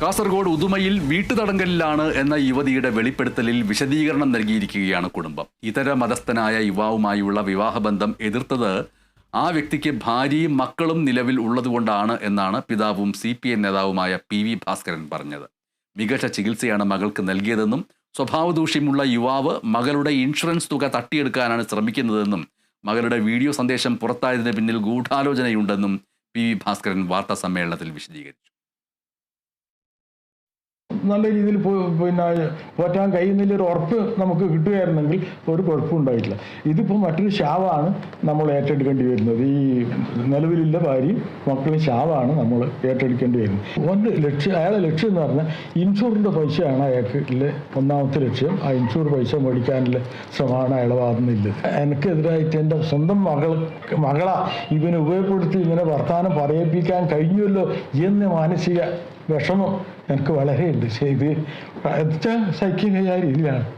കാസർഗോഡ് ഉദുമയിൽ വീട്ടുതടങ്കലിലാണ് എന്ന യുവതിയുടെ വെളിപ്പെടുത്തലിൽ വിശദീകരണം നൽകിയിരിക്കുകയാണ് കുടുംബം. ഇതര മതസ്ഥനായ യുവാവുമായുള്ള വിവാഹബന്ധം എതിർത്തത് ആ വ്യക്തിക്ക് ഭാര്യയും മക്കളും നിലവിൽ ഉള്ളതുകൊണ്ടാണ് എന്നാണ് പിതാവും സി പി എം നേതാവുമായ പി വി ഭാസ്കരൻ പറഞ്ഞത്. മികച്ച ചികിത്സയാണ് മകൾക്ക് നൽകിയതെന്നും സ്വഭാവദൂഷ്യമുള്ള യുവാവ് മകളുടെ ഇൻഷുറൻസ് തുക തട്ടിയെടുക്കാനാണ് ശ്രമിക്കുന്നതെന്നും മകളുടെ വീഡിയോ സന്ദേശം പുറത്തായതിന് പിന്നിൽ ഗൂഢാലോചനയുണ്ടെന്നും പി വി ഭാസ്കരൻ വാർത്താ സമ്മേളനത്തിൽ വിശദീകരിച്ചു. നല്ല രീതിയിൽ പിന്നെ പോറ്റാൻ കഴിയുന്നതിൽ ഒരു ഉറപ്പ് നമുക്ക് കിട്ടുകയായിരുന്നെങ്കിൽ ഒരു കുഴപ്പം ഉണ്ടായിട്ടില്ല. ഇതിപ്പോൾ മറ്റൊരു ശാവാണ് നമ്മൾ ഏറ്റെടുക്കേണ്ടി വരുന്നത്. ഈ നിലവിലുള്ള ഭാര്യയും മക്കളും ശാവാണ് നമ്മൾ ഏറ്റെടുക്കേണ്ടി വരുന്നത്. ഓന്റെ ലക്ഷ്യം അയാളെ ലക്ഷ്യം എന്ന് പറഞ്ഞാൽ ഇൻഷുറിന്റെ പൈസയാണ് അയാൾക്ക് ഒന്നാമത്തെ ലക്ഷ്യം. ആ ഇൻഷുർ പൈസ മേടിക്കാനുള്ള ശ്രമമാണ് അയാളെ ഭാഗത്തുനിന്നില്ല എനിക്കെതിരായിട്ട് എന്റെ സ്വന്തം മകൾ മകളാ ഇവനെ ഉപയോഗപ്പെടുത്തി ഇങ്ങനെ വർത്തമാനം പറയിപ്പിക്കാൻ കഴിഞ്ഞുവല്ലോ എന്ന മാനസിക വിഷമം എനിക്ക് വളരെയുണ്ട്. ചെയ്ത് കഴിയാത്ത രീതിയിലാണ്.